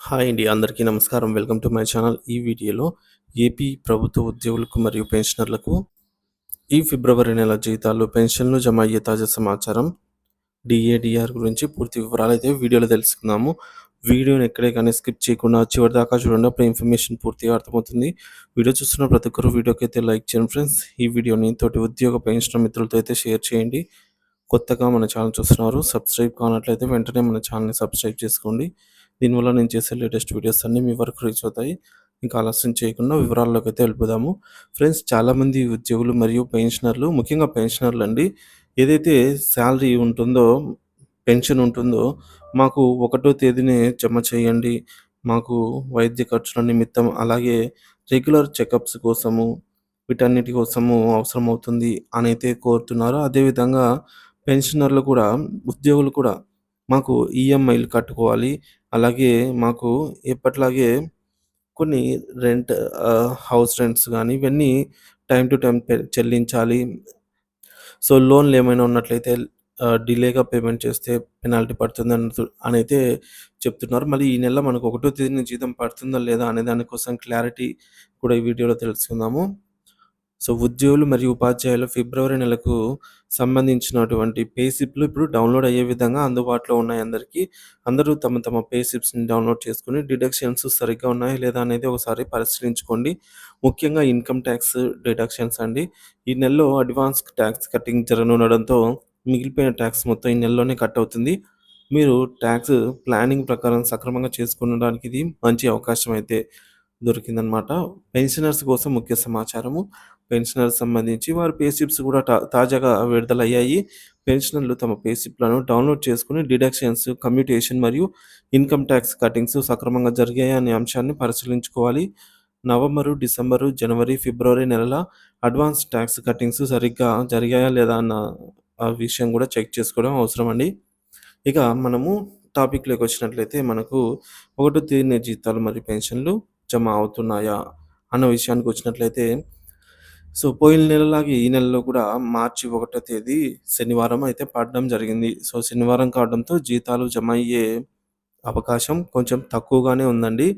Hi అండి అందరికీ నమస్కారం. Welcome to my channel. ఈ వీడియోలో ఏపీ ప్రభుత్వ ఉద్యోగులకు మరియు పెన్షనర్లకు ఈ ఫిబ్రవరి నెల జీతాలు పెన్షన్లు జమ అయ్యే తాజా సమాచారం డిఏడిఆర్ గురించి పూర్తి వివరాలు అయితే వీడియోలో తెలుసుకుందాము. వీడియోని ఎక్కడే కానీ స్కిప్ చేయకుండా చివరి దాకా చూడండి. అప్పుడు ఇన్ఫర్మేషన్ పూర్తిగా అర్థమవుతుంది. వీడియో చూస్తున్న ప్రతి ఒక్కరు వీడియోకి అయితే లైక్ చేయండి ఫ్రెండ్స్. ఈ వీడియోని తోటి ఉద్యోగ పెన్షన్ మిత్రులతో అయితే షేర్ చేయండి. కొత్తగా మన ఛానల్ చూస్తున్నారు సబ్స్క్రైబ్ కానట్లయితే వెంటనే మన ఛానల్ని సబ్స్క్రైబ్ చేసుకోండి. దీనివల్ల నేను చేసే లేటెస్ట్ వీడియోస్ అన్నీ మీ వరకు రీచ్ అవుతాయి. ఇంకా ఆలస్యం చేయకుండా వివరాల్లోకి అయితే వెళ్ళిపోదాము. ఫ్రెండ్స్ చాలామంది ఉద్యోగులు మరియు పెన్షనర్లు ముఖ్యంగా పెన్షనర్లు అండి ఏదైతే శాలరీ ఉంటుందో పెన్షన్ ఉంటుందో మాకు ఒకటో తేదీనే జమ చేయండి. మాకు వైద్య ఖర్చుల నిమిత్తం అలాగే రెగ్యులర్ చెకప్స్ కోసము వీటన్నిటి కోసము అవసరం అవుతుంది అని అయితే కోరుతున్నారు. అదేవిధంగా పెన్షనర్లు కూడా ఉద్యోగులు కూడా మాకు ఈఎంఐలు కట్టుకోవాలి. అలాగే మాకు ఎప్పట్లాగే కొన్ని రెంట్ హౌస్ రెంట్స్ కానీ ఇవన్నీ టైం టు టైం చెల్లించాలి. సో లోన్లు ఏమైనా ఉన్నట్లయితే డిలేగా పేమెంట్ చేస్తే పెనాల్టీ పడుతుంది అని అయితే చెప్తున్నారు. మళ్ళీ ఈ నెల మనకు ఒకటో తేదీన జీతం పడుతుందా లేదా అనే దానికోసం క్లారిటీ కూడా ఈ వీడియోలో తెలుసుకుందాము. సో ఉద్యోగులు మరియు ఉపాధ్యాయులు ఫిబ్రవరి నెలకు సంబంధించినటువంటి పే స్లిప్లు ఇప్పుడు డౌన్లోడ్ అయ్యే విధంగా అందుబాటులో ఉన్నాయి అందరికీ. అందరూ తమ తమ పే స్లిప్స్ని డౌన్లోడ్ చేసుకుని డిడక్షన్స్ సరిగ్గా ఉన్నాయా లేదా అనేది ఒకసారి పరిశీలించుకోండి. ముఖ్యంగా ఇన్కమ్ ట్యాక్స్ డిడక్షన్స్ అండి. ఈ నెలలో అడ్వాన్స్ ట్యాక్స్ కట్టింగ్ జరగనుండడంతో మిగిలిపోయిన ట్యాక్స్ మొత్తం ఈ నెలలోనే కట్ అవుతుంది. మీరు ట్యాక్స్ ప్లానింగ్ ప్రకారం సక్రమంగా చేసుకునడానికి ఇది మంచి అవకాశం అయితే దొరికిందనమాట. పెన్షనర్స్ కోసం ముఖ్య సమాచారము. పెన్షనర్ సంబంధించి వారి పేషిప్స్ కూడా తాజాగా విడుదలయ్యాయి. పెన్షనర్లు తమ పేషిప్లను డౌన్లోడ్ చేసుకుని డిడక్షన్స్ కమ్యూటేషన్ మరియు ఇన్కమ్ ట్యాక్స్ కటింగ్స్ సక్రమంగా జరిగాయి అనే అంశాన్ని పరిశీలించుకోవాలి. నవంబరు డిసెంబరు జనవరి ఫిబ్రవరి నెలల అడ్వాన్స్ ట్యాక్స్ కటింగ్స్ సరిగ్గా జరిగాయా లేదా అన్న ఆ విషయం కూడా చెక్ చేసుకోవడం అవసరం అండి. ఇక మనము టాపిక్లోకి వచ్చినట్లయితే మనకు ఒకటో తేదీ జీతాలు మరియు పెన్షన్లు జమ అవుతున్నాయా అన్న విషయానికి వచ్చినట్లయితే సో పోయిన నెలలాగే ఈ నెలలో కూడా మార్చి ఒకటో తేదీ శనివారం అయితే పడడం జరిగింది. సో శనివారం కావడంతో జీతాలు జమ అయ్యే అవకాశం కొంచెం తక్కువగానే ఉందండి.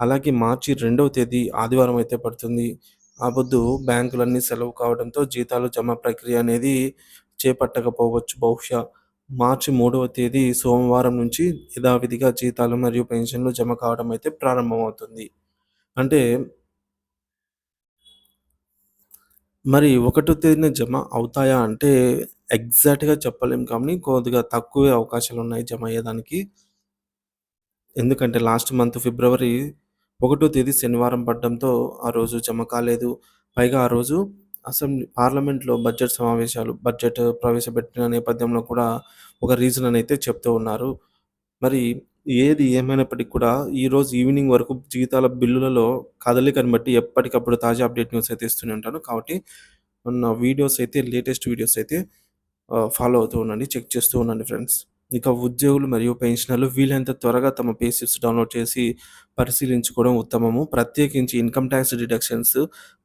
అలాగే మార్చి రెండవ తేదీ ఆదివారం అయితే పడుతుంది. ఆ పొద్దు బ్యాంకులన్నీ సెలవు కావడంతో జీతాలు జమ ప్రక్రియ అనేది చేపట్టకపోవచ్చు బహుశా. మార్చి మూడవ తేదీ సోమవారం నుంచి యథావిధిగా జీతాలు మరియు పెన్షన్లు జమ కావడం అయితే ప్రారంభమవుతుంది. అంటే మరి ఒకటో తేదీన జమ అవుతాయా అంటే ఎగ్జాక్ట్‌గా చెప్పలేం కానీ కొద్దిగా తక్కువే అవకాశాలున్నాయి జమ అయ్యేదానికి. ఎందుకంటే లాస్ట్ మంత్ ఫిబ్రవరి ఒకటో తేదీ శనివారం పడడంతో ఆ రోజు జమ కాలేదు. పైగా ఆ రోజు అసెంబ్లీ పార్లమెంట్‌లో బడ్జెట్ సమావేశాలు బడ్జెట్ ప్రవేశపెట్టిన నేపథ్యంలో కూడా ఒక రీజన్ అని అయితే చెప్తూ ఉన్నారు. మరి ఏది ఏమైనప్పటికి కూడా ఈరోజు ఈవినింగ్ వరకు జీతాల బిల్లులలో కదలికను బట్టి ఎప్పటికప్పుడు తాజా అప్డేట్ న్యూస్ అయితే ఇస్తూనే ఉంటాను. కాబట్టి నా వీడియోస్ అయితే లేటెస్ట్ వీడియోస్ అయితే ఫాలో అవుతూ ఉండండి. చెక్ చేస్తూ ఉండండి ఫ్రెండ్స్. ఇక ఉద్యోగులు మరియు పెన్షనర్లు వీలైనంత త్వరగా తమ పే స్లిప్స్ డౌన్లోడ్ చేసి పరిశీలించుకోవడం ఉత్తమము. ప్రత్యేకించి ఇన్కమ్ ట్యాక్స్ డిడక్షన్స్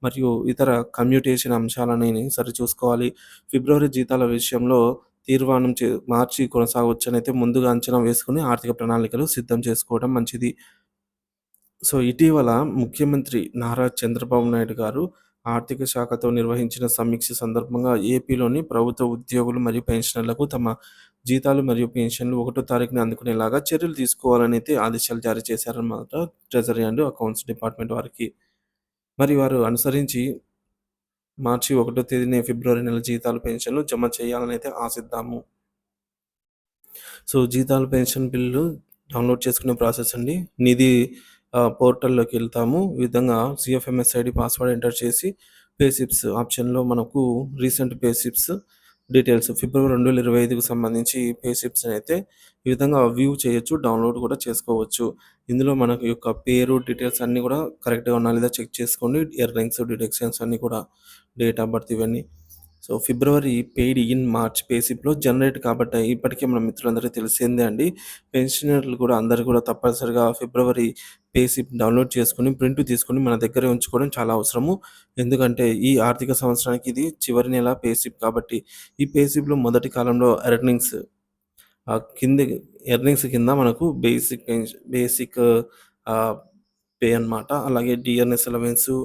మరియు ఇతర కమ్యూటేషన్ అంశాలని సరిచూసుకోవాలి. ఫిబ్రవరి జీతాల విషయంలో తీర్మానం చే మార్చి కొనసాగవచ్చనైతే ముందుగా అంచనా వేసుకొని ఆర్థిక ప్రణాళికలు సిద్ధం చేసుకోవడం మంచిది. సో ఇటీవల ముఖ్యమంత్రి నారా చంద్రబాబు నాయుడు గారు ఆర్థిక శాఖతో నిర్వహించిన సమీక్ష సందర్భంగా ఏపీలోని ప్రభుత్వ ఉద్యోగులు మరియు పెన్షనర్లకు తమ జీతాలు మరియు పెన్షన్లు ఒకటో తారీఖున అందుకునేలాగా చర్యలు తీసుకోవాలని అయితే ఆదేశాలు జారీ చేశారన్నమాట ట్రెజరీ అండ్ అకౌంట్స్ డిపార్ట్మెంట్ వారికి. మరి వారు అనుసరించి మార్చి ఒకటో తేదీనే ఫిబ్రవరి నెల జీతాలు పెన్షన్లు జమ చేయాలని అయితే ఆశిద్దాము. సో జీతాలు పెన్షన్ బిల్లు డౌన్లోడ్ చేసుకునే ప్రాసెస్ అండి. నిధి పోర్టల్లోకి వెళ్తాము. ఈ విధంగా సిఎఫ్ఎంఎస్ ఐడి పాస్వర్డ్ ఎంటర్ చేసి పే స్లిప్స్ ఆప్షన్లో మనకు రీసెంట్ పే స్లిప్స్ డీటెయిల్స్. ఫిబ్రవరి రెండు వేల ఇరవై ఐదుకు సంబంధించి పే స్లిప్స్ అయితే ఈ విధంగా వ్యూ చేయొచ్చు డౌన్లోడ్ కూడా చేసుకోవచ్చు. ఇందులో మనకు యొక్క పేరు డీటెయిల్స్ అన్నీ కూడా కరెక్ట్గా ఉన్నా లేదా చెక్ చేసుకోండి. ఎర్నింగ్స్ డిడక్షన్స్ అన్నీ కూడా డేట్ ఆఫ్ బర్త్ ఇవన్నీ. So February paid in March పేసిప్లో generate కాబట్టి ఇప్పటికే మన మిత్రులందరికీ తెలిసిందే అండి పెన్షనర్లు కూడా అందరూ కూడా తప్పనిసరిగా ఫిబ్రవరి పేసిప్ డౌన్లోడ్ చేసుకుని ప్రింట్ తీసుకుని మన దగ్గర ఉంచుకోవడం చాలా అవసరము ఎందుకంటే ఈ ఆర్థిక సంవత్సరానికి ఇది చివరి నెల పేసిప్ కాబట్టి ఈ పేసిప్లో మొదటి కాలంలో ఎర్నింగ్స్ కింద ఎర్నింగ్స్ కింద మనకు బేసిక్ బేసిక్ పే అనమాట. అలాగే DNS allowance,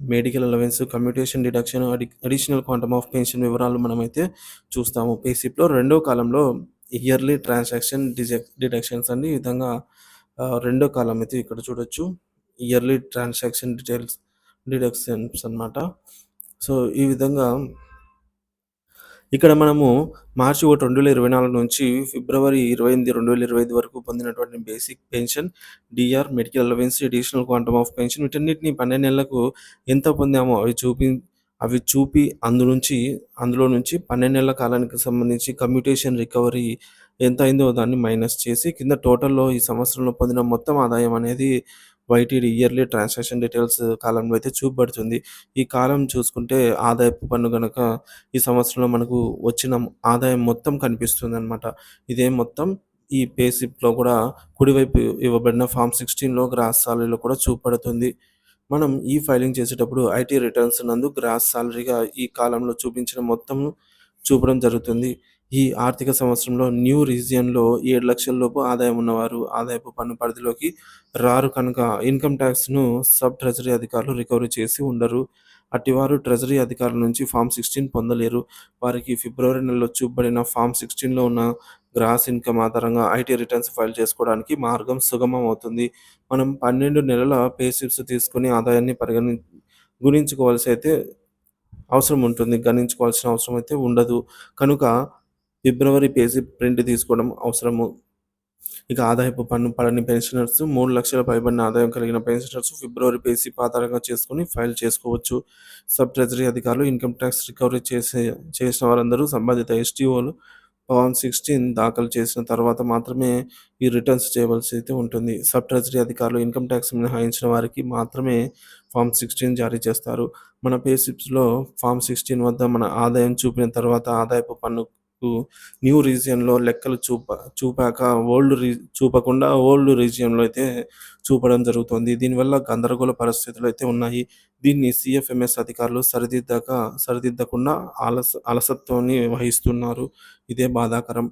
medical allowance, commutation deduction, అడి అడిషనల్ క్వాంటమ్ ఆఫ్ పెన్షన్ వివరాలు మనమైతే చూస్తాము. పేసిప్లో రెండో కాలంలో ఇయర్లీ ట్రాన్సాక్షన్ డిజెక్ డిడక్షన్స్ అండి ఈ విధంగా రెండో కాలం అయితే ఇక్కడ చూడొచ్చు. ఇయర్లీ ట్రాన్సాక్షన్ డీటెయిల్స్ డిడక్షన్స్ అనమాట. సో, ఈ విధంగా ఇక్కడ మనము మార్చి 1, 2024 నుంచి ఫిబ్రవరి 28, 2025 వరకు పొందినటువంటి basic pension, DR medical allowance, additional quantum of pension వీటన్నిటిని 12 నెలలకు ఎంత పొందామో అవి చూపి అవి చూపి అందు నుంచి అందులో నుంచి 12 నెలల కాలానికి సంబంధించి కమ్యూటేషన్ రికవరీ ఎంత అయిందో దాన్ని మైనస్ చేసి కింద టోటల్‌లో ఈ సంవత్సరంలో పొందిన మొత్తం ఆదాయం అనేది వైటీడీ ఇయర్లీ ట్రాన్సాక్షన్ డీటెయిల్స్ కాలంలో అయితే చూపబడుతుంది. ఈ కాలం చూసుకుంటే ఆదాయపు పన్ను కనుక ఈ సంవత్సరంలో మనకు వచ్చిన ఆదాయం మొత్తం కనిపిస్తుంది అనమాట ఇదే మొత్తం ఈ పేసిప్లో కూడా కుడివైపు ఇవ్వబడిన ఫామ్ సిక్స్టీన్లో గ్రాస్ సాలరీలో కూడా చూపబడుతుంది. మనం ఈ ఫైలింగ్ చేసేటప్పుడు ఐటీ రిటర్న్స్ నందు గ్రాస్ సాలరీగా ఈ కాలంలో చూపించిన మొత్తం చూపడం జరుగుతుంది. ఈ ఆర్థిక సంవత్సరంలో న్యూ రీజియన్‌లో 7,00,000 లోపు ఆదాయం ఉన్నవారు ఆదాయపు పన్ను పరిధిలోకి రారు కనుక ఇన్‌కమ్ ట్యాక్స్ను సబ్ ట్రెజరీ అధికారులు రికవరీ చేసి ఉండరు. అట్టివారు ట్రెజరీ అధికారుల నుంచి ఫార్మ్ 16 పొందలేరు. వారికి ఫిబ్రవరి నెలలో చూపబడిన ఫార్మ్ 16లో ఉన్న గ్రాస్ ఇన్‌కమ్ ఆధారంగా ఐటీ రిటర్న్స్ ఫైల్ చేసుకోవడానికి మార్గం సుగమం అవుతుంది. మనం 12 నెలల పే స్లిప్స్ తీసుకొని ఆదాయాన్ని పరిగణి గుణించుకోవాల్సి అయితే అవసరం ఉంటుంది. గణించుకోవాల్సిన అవసరం అయితే ఉండదు. కనుక ఫిబ్రవరి పేజీ ప్రింట్ తీసుకోవడం అవసరము. ఇక ఆదాయపు పన్ను పడని పెన్షనర్స్ మూడు లక్షల పైబడిన ఆదాయం కలిగిన పెన్షనర్స్ ఫిబ్రవరి పేజీ ఆధారంగా చేసుకొని ఫైల్ చేసుకోవచ్చు. సబ్ ట్రెజరీ అధికారులు ఇన్‌కమ్ టాక్స్ రికవరీ చేసే చేసిన వారందరూ సంబంధిత ఎస్టీఓలు ఫార్మ్ 16 దాఖలు చేసిన తర్వాత మాత్రమే ఈ రిటర్న్స్ చేయవలసి అయితే ఉంటుంది. సబ్ ట్రెజరీ అధికారులు ఇన్‌కమ్ టాక్స్ మినహాయించిన వారికి మాత్రమే ఫార్మ్ 16 జారీ చేస్తారు. మన పే స్లిప్స్‌లో ఫార్మ్ 16 వద్ద మన ఆదాయం చూపిన తర్వాత ఆదాయపు పన్ను న్యూ రీజియన్‌లో లెక్కలు చూప చూపాక ఓల్డ్ రీ చూపకుండా ఓల్డ్ రీజియన్‌లో అయితే చూపడం జరుగుతుంది. దీనివల్ల గందరగోళ పరిస్థితులు అయితే ఉన్నాయి. దీన్ని సిఎఫ్ఎంఎస్ అధికారులు సరిదిద్దక సరిదిద్దకుండా అలస అలసత్వాన్ని వహిస్తున్నారు. ఇదే బాధాకరం.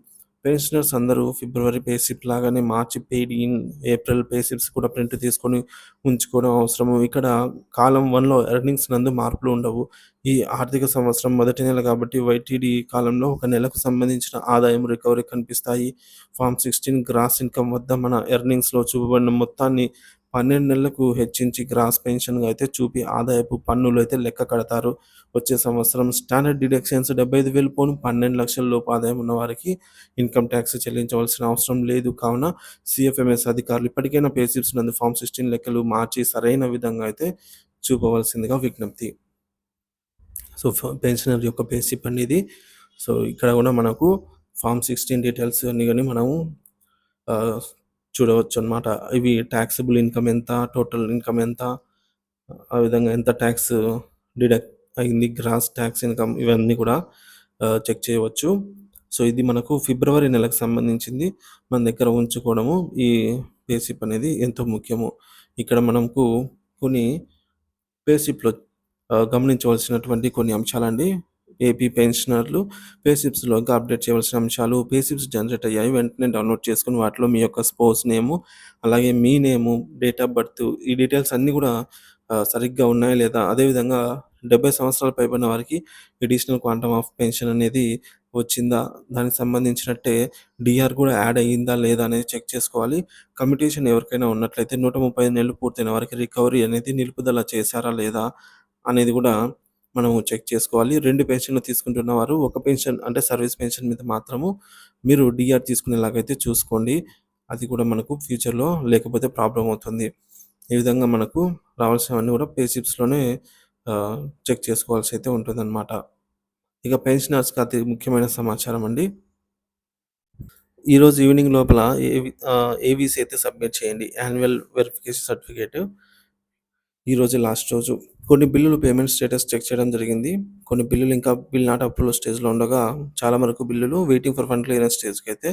పెన్షనర్స్ అందరూ ఫిబ్రవరి పేసిప్ లాగానే March paid in April payslips కూడా ప్రింట్ తీసుకొని ఉంచుకోవడం అవసరము. ఇక్కడ కాలం వన్లో ఎర్నింగ్స్ నందు మార్పులు ఉండవు. ఈ ఆర్థిక సంవత్సరం మొదటి నెల కాబట్టి వైటీడీ కాలంలో ఒక నెలకు సంబంధించిన ఆదాయం రికవరీ కనిపిస్తాయి. ఫార్మ్ 16 గ్రాస్ ఇన్‌కమ్ వద్ద మన ఎర్నింగ్స్‌లో చూపబడిన మొత్తాన్ని 12 నెలలకు హెచ్చించి గ్రాస్ పెన్షన్‌గా అయితే చూపి ఆదాయపు పన్నులు అయితే లెక్క కడతారు. వచ్చే సంవత్సరం స్టాండర్డ్ డిడక్షన్స్ 75,000 పోను పన్నెండు లక్షల లోపు ఆదాయం ఉన్న వారికి ఇన్‌కమ్ టాక్స్ చెల్లించవలసిన అవసరం లేదు. కావున సిఎఫ్ఎంఎస్ అధికారులు ఇప్పటికైనా పేసిప్స్ నందు ఫార్మ్ 16 లెక్కలు మార్చి సరైన విధంగా అయితే చూపవలసిందిగా విజ్ఞప్తి. సో, ఫ పెన్షనర్ యొక్క పేసిప్ అనేది సో, ఇక్కడ కూడా మనకు ఫార్మ్ 16 డీటెయిల్స్ అన్నీ కానీ మనము చూడవచ్చు అనమాట ఇవి టాక్సబుల్ ఇన్‌కమ్ ఎంత, టోటల్ ఇన్‌కమ్ ఎంత, ఆ విధంగా ఎంత టాక్స్ డిడక్ట్ అయింది, గ్రాస్ టాక్స్ ఇన్‌కమ్ ఇవన్నీ కూడా చెక్ చేయవచ్చు. సో, ఇది మనకు ఫిబ్రవరి నెలకు సంబంధించింది మన దగ్గర ఉంచుకోవడము ఈ పేసిప్ అనేది ఎంతో ముఖ్యము. ఇక్కడ మనకు కొన్ని పేసిప్లో గమనించవలసినటువంటి కొన్ని అంశాలండి. ఏపీ పెన్షనర్లు పేసిప్స్లోకి అప్డేట్ చేయవలసిన అంశాలు పేసిప్స్ జనరేట్ అయ్యాయి. వెంటనే డౌన్‌లోడ్ చేసుకుని వాటిలో మీ యొక్క స్పోర్ట్స్ నేము, అలాగే మీ నేము, డేట్ ఆఫ్ బర్త్ ఈ డీటెయిల్స్ అన్నీ కూడా సరిగ్గా ఉన్నాయా లేదా? అదేవిధంగా డెబ్బై సంవత్సరాల పైబడిన వారికి ఎడిషనల్ క్వాంటమ్ ఆఫ్ పెన్షన్ అనేది వచ్చిందా? దానికి సంబంధించినట్టే డిఆర్ కూడా యాడ్ అయ్యిందా లేదా అనేది చెక్ చేసుకోవాలి. కమ్యూటేషన్ ఎవరికైనా ఉన్నట్లయితే 135 నెలలు పూర్తయిన వారికి రికవరీ అనేది నిలుపుదల చేశారా లేదా? అనేది కూడా మనము చెక్ చేసుకోవాలి. రెండు పెన్షన్‌లు తీసుకుంటున్న వారు ఒక పెన్షన్ అంటే సర్వీస్ పెన్షన్ మీద మాత్రము మీరు డిఆర్ తీసుకునేలాగైతే చూసుకోండి. అది కూడా మనకు ఫ్యూచర్‌లో లేకపోతే ప్రాబ్లం అవుతుంది. ఈ విధంగా మనకు రావాల్సినవన్నీ కూడా పేషిప్స్లోనే చెక్ చేసుకోవాల్సి అయితే ఉంటుందన్నమాట. ఇక పెన్షనర్స్‌కి అతి ముఖ్యమైన సమాచారం అండి. ఈరోజు ఈవినింగ్ లోపల ఏవి ఏవీసీ అయితే సబ్మిట్ చేయండి. Annual verification certificate. ఈరోజు లాస్ట్ రోజు. కొన్ని బిల్లులు పేమెంట్ స్టేటస్ చెక్ చేయడం జరిగింది. కొన్ని బిల్లులు ఇంకా బిల్ నాట్ అప్రూవల్ స్టేజ్‌లో ఉండగా చాలా వరకు బిల్లులు వెయిటింగ్ ఫర్ ఫండ్ క్లియరెన్స్ అయితే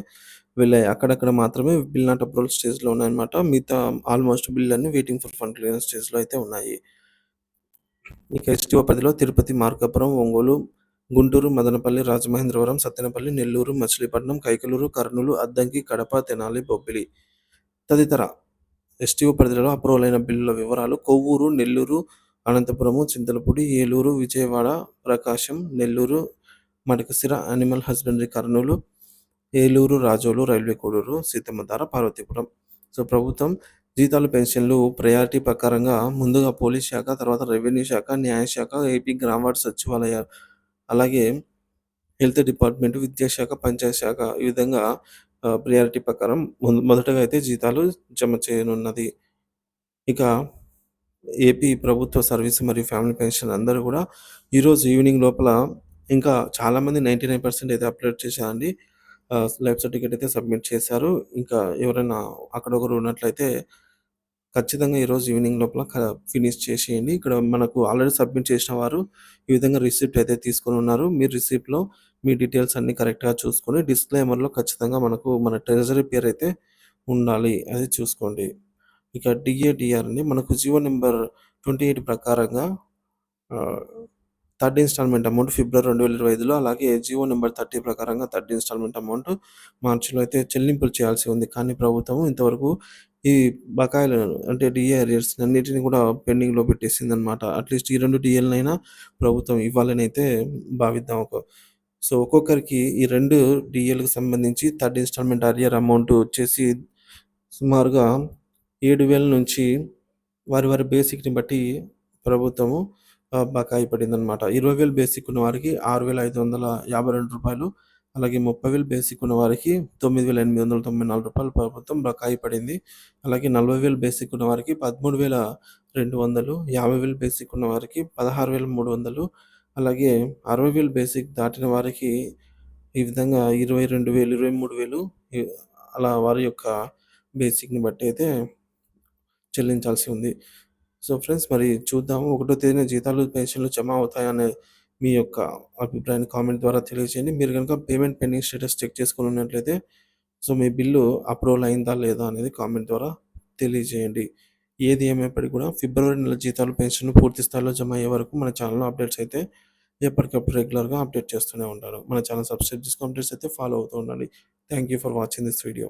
వెళ్ళాయి. అక్కడక్కడ మాత్రమే బిల్ నాట్ అప్రూవల్ స్టేజ్‌లో ఉన్నాయన్నమాట. మిగతా ఆల్మోస్ట్ బిల్లు అన్ని వెయిటింగ్ ఫర్ ఫండ్ క్లియరెన్స్ స్టేజ్‌లో అయితే ఉన్నాయి. ఇక ఎస్టీఓ పరిధిలో తిరుపతి, మార్కాపురం, ఒంగోలు, గుంటూరు, మదనపల్లి, రాజమహేంద్రవరం, సత్తెనపల్లి, నెల్లూరు, మచిలీపట్నం, కైకలూరు, కర్నూలు, అద్దంకి, కడప, తెనాలి, బొబ్బిలి తదితర ఎస్టీఓ పరిధిలో అప్రూవల్ అయిన బిల్లుల వివరాలు Kovvur, Nellore, Anantapur, Chintalapudi, Eluru, Vijayawada, Prakasam, Nellore, Madakasira animal husbandry Kurnool, Eluru, Razole, railway Koduru, Seethammadhara, Parvathipuram. So ప్రభుత్వం జీతాలు, పెన్షన్లు ప్రయారిటీ ప్రకారంగా ముందుగా పోలీస్ శాఖ, తర్వాత రెవెన్యూ శాఖ, న్యాయశాఖ, ఏపీ గ్రామ సచివాలయ అలాగే హెల్త్ డిపార్ట్మెంట్, విద్యాశాఖ, పంచాయత్ శాఖ ఈ విధంగా ప్రియారిటీ ప్రకారం మొదటగా అయితే జీతాలు జమ చేయనున్నది. ఇక ఏపీ ప్రభుత్వ సర్వీస్ మరియు ఫ్యామిలీ పెన్షన్ అందరూ కూడా ఈరోజు ఈవినింగ్ లోపల ఇంకా చాలామంది 99% అయితే అప్లోడ్ చేశారండి. లైఫ్ సర్టిఫికేట్ అయితే సబ్మిట్ చేశారు. ఇంకా ఎవరైనా అక్కడొకరు ఉన్నట్లయితే ఖచ్చితంగా ఈరోజు ఈవినింగ్ లోపల ఫినిష్ చేసేయండి. ఇక్కడ మనకు ఆల్రెడీ సబ్మిట్ చేసిన వారు ఈ విధంగా రిసిప్ట్ అయితే తీసుకొని ఉన్నారు. మీరు రిసిప్ట్‌లో మీ డీటెయిల్స్ అన్నీ కరెక్ట్‌గా చూసుకొని డిస్క్లైమర్‌లో ఖచ్చితంగా మనకు మన ట్రెజరీ పేరు అయితే ఉండాలి. అది చూసుకోండి. ఇక డిఏ, డిఆర్ అండి మనకు జివో నెంబర్ ట్వంటీ ఎయిట్ ప్రకారంగా థర్డ్ ఇన్‌స్టాల్‌మెంట్ అమౌంట్ ఫిబ్రవరి 2025లో అలాగే జియో నెంబర్ థర్టీ ప్రకారంగా థర్డ్ ఇన్‌స్టాల్‌మెంట్ అమౌంట్ మార్చిలో అయితే చెల్లింపులు చేయాల్సి ఉంది. కానీ ప్రభుత్వం ఇంతవరకు ఈ బకాయిలను అంటే డిఏ అరియర్స్ అన్నిటిని కూడా పెండింగ్‌లో పెట్టేసిందనమాట. అట్‌లీస్ట్ ఈ రెండు డిఏలనైనా ప్రభుత్వం ఇవ్వాలని అయితే భావిద్దాం. ఒక సో ఒక్కొక్కరికి ఈ రెండు డిఏలకు సంబంధించి థర్డ్ ఇన్‌స్టాల్‌మెంట్ అరియర్ అమౌంట్ వచ్చేసి సుమారుగా ఏడు వేల నుంచి వారి వారి బేసిక్ని బట్టి ప్రభుత్వము బకాయి పడిందనమాట ఇరవై వేలు బేసిక్ ఉన్న వారికి ఆరు వేల ఐదు వందల యాభై రెండు రూపాయలు అలాగే ముప్పై వేలు బేసిక్ ఉన్న వారికి తొమ్మిది వేల ఎనిమిది వందల తొంభై నాలుగు రూపాయలు ప్రభుత్వం బకాయి పడింది అలాగే నలభై వేలు బేసిక్ ఉన్న వారికి పదమూడు వేల రెండు వందలు యాభై వేలు బేసిక్ ఉన్న వారికి పదహారు వేల మూడు వందలు అలాగే అరవై వేలు బేసిక్ దాటిన వారికి ఈ విధంగా ఇరవై రెండు వేలు ఇరవై మూడు వేలు అలా వారి యొక్క బేసిక్ని బట్టి అయితే చెల్లించాల్సి ఉంది. సో ఫ్రెండ్స్ మరి చూద్దాము. ఒకటో తేదీన జీతాలు, పెన్షన్లు జమ అవుతాయనే మీ యొక్క అభిప్రాయాన్ని కామెంట్ ద్వారా తెలియజేయండి. మీరు కనుక పేమెంట్ పెండింగ్ స్టేటస్ చెక్ చేసుకుని ఉన్నట్లయితే సో మీ బిల్లు అప్రూవల్ అయిందా లేదా అనేది కామెంట్ ద్వారా తెలియజేయండి. ఏది ఏమైనప్పటికీ కూడా ఫిబ్రవరి నెల జీతాలు, పెన్షన్ పూర్తి స్థాయిలో జమ అయ్యే వరకు మన ఛానల్లో అప్డేట్స్ అయితే ఎప్పటికప్పుడు రెగ్యులర్‌గా అప్డేట్ చేస్తూనే ఉంటారు మన ఛానల్ సబ్స్క్రైబ్ చేసుకుని అప్డేట్స్ అయితే ఫాలో అవుతూ ఉండండి. Thank you for watching this video.